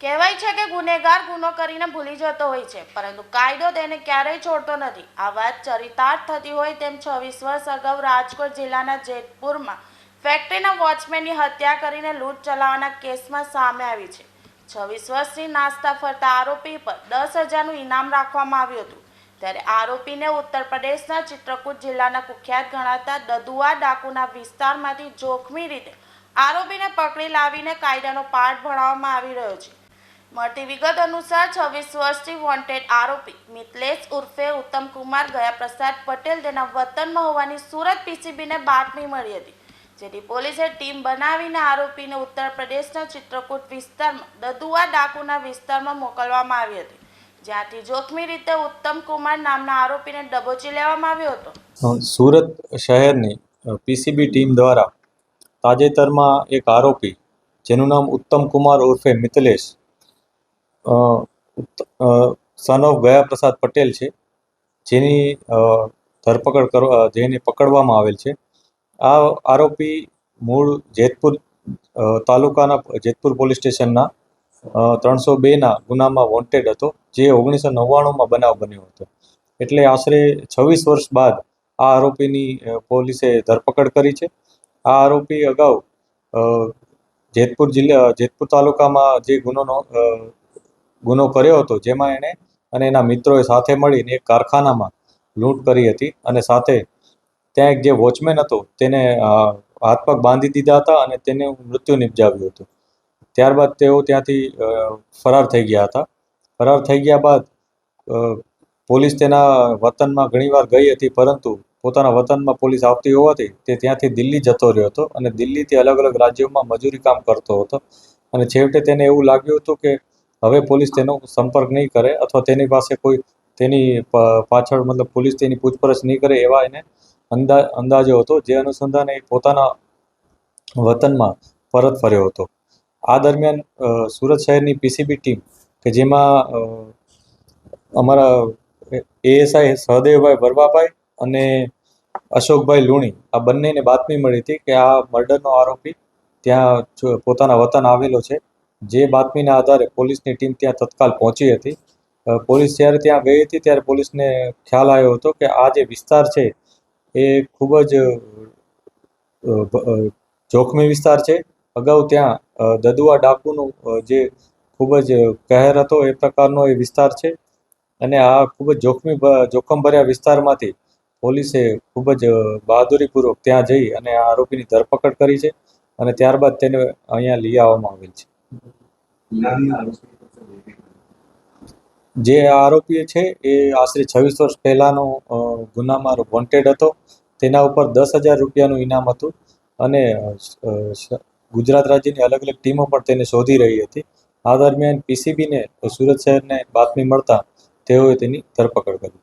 કહેવાય છે કે ગુનેગાર ગુનો કરીને ભૂલી જતો હોય છે, પરંતુ કાયદો તેને ક્યારેય છોડતો નથી. આ વાત ચરિતાર્થ થતી હોય તેમ છવ્વીસ વર્ષ અગાઉ રાજકોટ જિલ્લાના જેતપુરમાં ફેક્ટરીના વોચમેનની હત્યા કરીને લૂંટ ચલાવવાના કેસમાં સામે આવી છે. છવ્વીસ વર્ષથી નાસ્તા ફરતા આરોપી પર દસ હજારનું ઇનામ રાખવામાં આવ્યું હતું. ત્યારે આરોપીને ઉત્તર પ્રદેશના ચિત્રકૂટ જિલ્લાના કુખ્યાત ગણાતા દદુઆ ડાકુના વિસ્તારમાંથી જોખમી રીતે આરોપીને પકડી લાવીને કાયદાનો પાઠ ભણાવવામાં આવી રહ્યો છે. મળતી વિગત અનુસાર છવ્વીસ વર્ષથી વોન્ટેડ આરોપી મિતલેશ ઉર્ફે ઉત્તમકુમાર ગયા પ્રસાદ પટેલ તેના વતનમાં હોવાની સુરત પીસીબીને બાતમી મળી હતી, જેથી પોલીસે ટીમ બનાવીને આરોપીને ઉત્તર પ્રદેશના ચિત્રકૂટ વિસ્તારમાં દદુઆ ડાકુના વિસ્તારમાં મોકલવામાં આવી હતી. જ્યાંથી જોખમી રીતે ઉત્તમ કુમાર નામના આરોપીને દબોચી લેવામાં આવ્યો હતો. સુરત શહેરની પીસીબી ટીમ દ્વારા તાજેતરમાં એક આરોપી જેનું નામ ઉત્તમ કુમાર ઉર્ફે મિતલેશ સન ઓફ ગયા પ્રસાદ પટેલ છે, જેની ધરપકડ કરવા, જેને પકડવામાં આવેલ છે. આ આરોપી મૂળ જેતપુર તાલુકાના, જેતપુર પોલીસ સ્ટેશનના ત્રણસો બેના ગુનામાં વોન્ટેડ હતો, જે ઓગણીસો નવ્વાણુંમાં બનાવ બન્યો હતો. એટલે આશરે છવ્વીસ વર્ષ બાદ આ આરોપીની પોલીસે ધરપકડ કરી છે. આ આરોપી અગાઉ જેતપુર જિલ્લા, જેતપુર તાલુકામાં જે ગુનો ગુનો કર્યો હતો, જેમાં એણે અને એના મિત્રોએ સાથે મળીને એક કારખાનામાં લૂંટ કરી હતી અને સાથે ત્યાં એક જે વોચમેન હતો તેને હાથ પગ બાંધી દીધા હતા અને તેને મૃત્યુ નિપજાવ્યું હતું. ત્યારબાદ તેઓ ત્યાંથી ફરાર થઈ ગયા હતા. ફરાર થઈ ગયા બાદ પોલીસ તેના વતનમાં ઘણીવાર ગઈ હતી, પરંતુ પોતાના વતનમાં પોલીસ આવતી હોવાથી તે ત્યાંથી દિલ્હી જતો રહ્યો હતો અને દિલ્હીથી અલગ અલગ રાજ્યોમાં મજૂરી કામ કરતો હતો. અને છેવટે તેને એવું લાગ્યું હતું કે હવે પોલીસ તેનો સંપર્ક નહીં કરે અથવા તેની પાસે કોઈ તેની પાછળ મતલબ પોલીસ તેની પૂછપરછ નહીં કરે એવા એને અંદા, અંદાજો હતો. જે અનુસંધાને પોતાના વતનમાં પરત ફર્યો હતો. આ દરમિયાન સુરત શહેરની પીસીબી ટીમ કે જેમાં અમારા એએસઆઈ સહદેવભાઈ વરવાભાઈ અને અશોકભાઈ લુણી આ બંનેને બાતમી મળી હતી કે આ મર્ડરનો આરોપી ત્યાં પોતાના વતન આવેલો છે. જે બાતમીના આધારે પોલીસની ટીમ ત્યાં તત્કાલ પહોંચી હતી. પોલીસ જ્યારે ત્યાં ગઈ હતી ત્યારે પોલીસને ખ્યાલ આવ્યો હતો કે આ જે વિસ્તાર છે એ ખૂબ જ જોખમી વિસ્તાર છે. અગાઉ ત્યાં દદુઆ ડાકુનું જે ખૂબ જ કહેર હતો એ પ્રકારનો એ વિસ્તાર છે. અને આ ખૂબ જ જોખમી જોખમભર્યા વિસ્તારમાંથી પોલીસે ખૂબ જ બહાદુરીપૂર્વક ત્યાં જઈ અને આ આરોપીની ધરપકડ કરી છે અને ત્યારબાદ તેને અહીંયા લઈ આવવામાં આવેલ છે. જે આરોપી છે, એ આશરે છવ્વીસ વર્ષ પહેલાંનો ગુનામાં વોન્ટેડ હતો. તેના ઉપર દસ હજાર રૂપિયાનું ઇનામ હતું અને ગુજરાત રાજ્યની અલગ અલગ ટીમો પણ તેને શોધી રહી હતી. આ દરમિયાન પીસીબીને સુરત શહેરને બાતમી મળતા તેઓએ તેની ધરપકડ કરી.